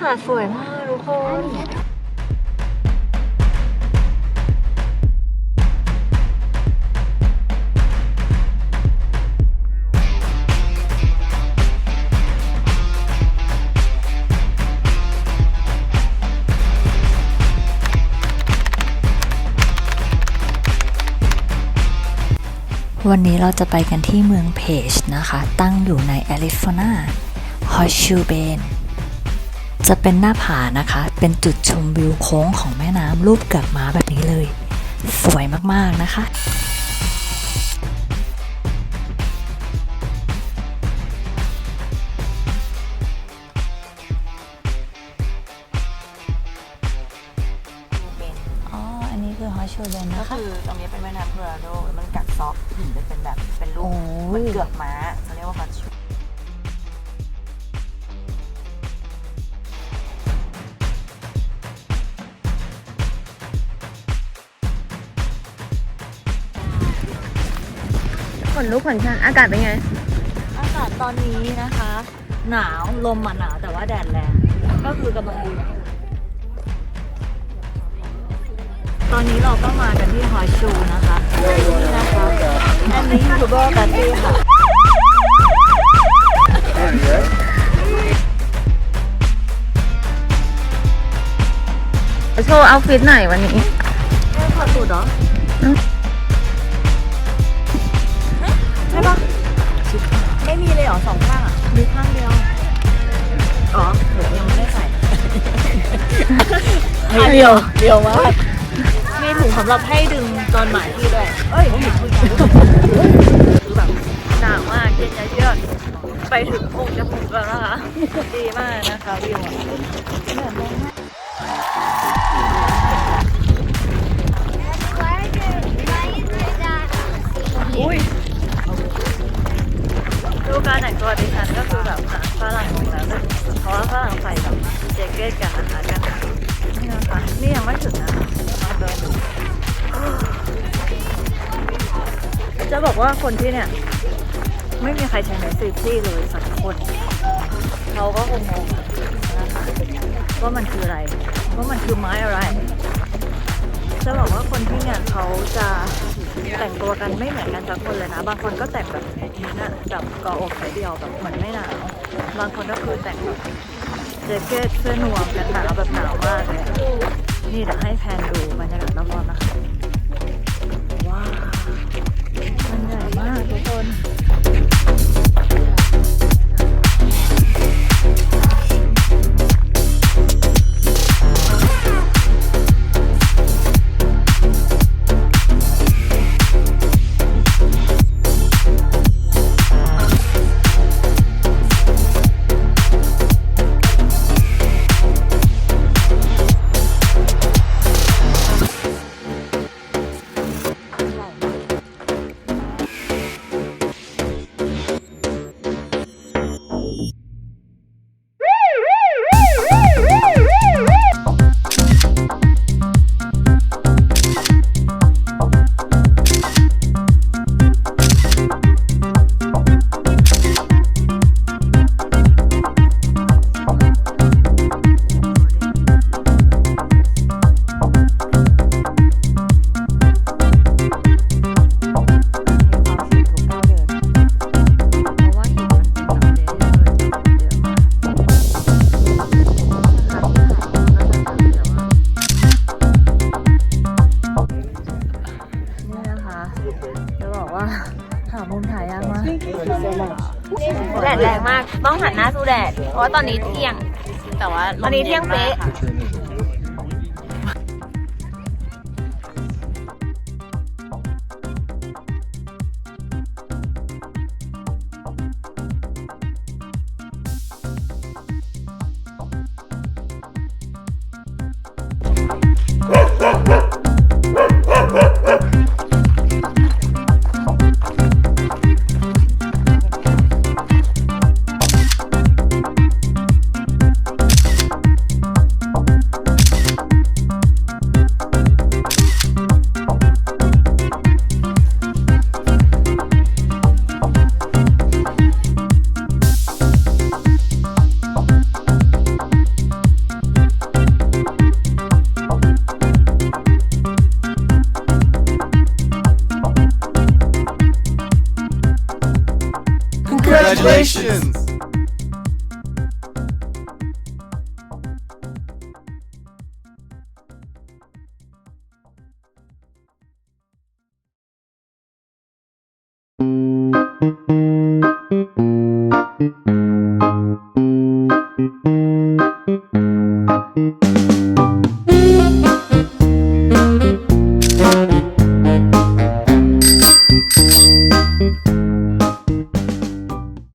หาดสวยมากทุกคน วันนี้เราจะไปกันที่เมืองเพจนะคะ ตั้งอยู่ในแอริโซนาฮอชชูเบน จะเป็นหน้าผานะคะ เป็นจุดชมวิวโค้งของแม่น้ำรูปกับม้าแบบนี้เลย สวยมากๆนะคะอ๋ออันนี้คือฮอชชูเบนก็นะคะคือตรงนี้เป็นแม่น้ำโคโลราโดมันกัดเซอกหินเป็นแบบเป็นรูโอ้ปเหมันยเกือกม้าเขาเรียกว่าฮอตชู ขนลุกขนชันอากาศเป็นไง อากาศตอนนี้นะคะ หนาวลมมาหนาวแต่ว่าแดดแรงก็คือกำลังดีตอนนี้เราก็มากันที่ฮอชูนะคะนี่นะคะอันนี้ยูทูบเบอร์แบตตี้ค่ะโชว์เอาฟิตหน่อยวันนี้ไม่ถอดสูตรเหรอ หรอสองข้างอะมีข้างเดียว อ๋อหนูยังไม่ได้ใส่เดียวเดียวมากมีถุงสำหรับให้ดึงตอนหมายที่ด้วย เอ้ยคือแบบหนาวมากเย็นเยือกไปถึงอกจะปุกแล้วนะคะ ดีมากนะคะวิวแบบแรงมากอุ้ยดูการแต่งตัวดิฉันก็คือแบบฝรั่งอยู่แล้วเลยเพราะว่าฝรั่งใส่แบบแจ็คเก็ตกันนะคะกันนี่นะคะนี่ยังไม่ถึงนะคะมาเดินจะบอกว่าคนที่เนี่ยไม่มีใครใช้ไม้ซีซี่เลยสักคนเขาก็คงงงนะคะว่ามันคืออะไรว่ามันคือไม้อะไร จะบอกว่าคนที่เนี่ยเขาจะ แต่งตัวกันไม่เหมือนกันสักคนเลยนะ บางคนก็แต่งแบบนี้นะแบบกออกสายเดียวแบบเหมือนไม่หนาวบางคนก็คือแต่งแบบแจ็คเก็ตเสื้อนวมกันหนาวแบบหนาวมากเลยนี่เดี๋ยวให้แพนดูบรรยากาศรอบๆนะคะ ว่าหามุมถ่ายยากมากแดดแรงมาก ต้องหันหน้าสู้แดด เพราะว่าตอนนี้เที่ยง แต่ว่าตอนนี้เที่ยงเป๊ะ Congratulations. Congratulations.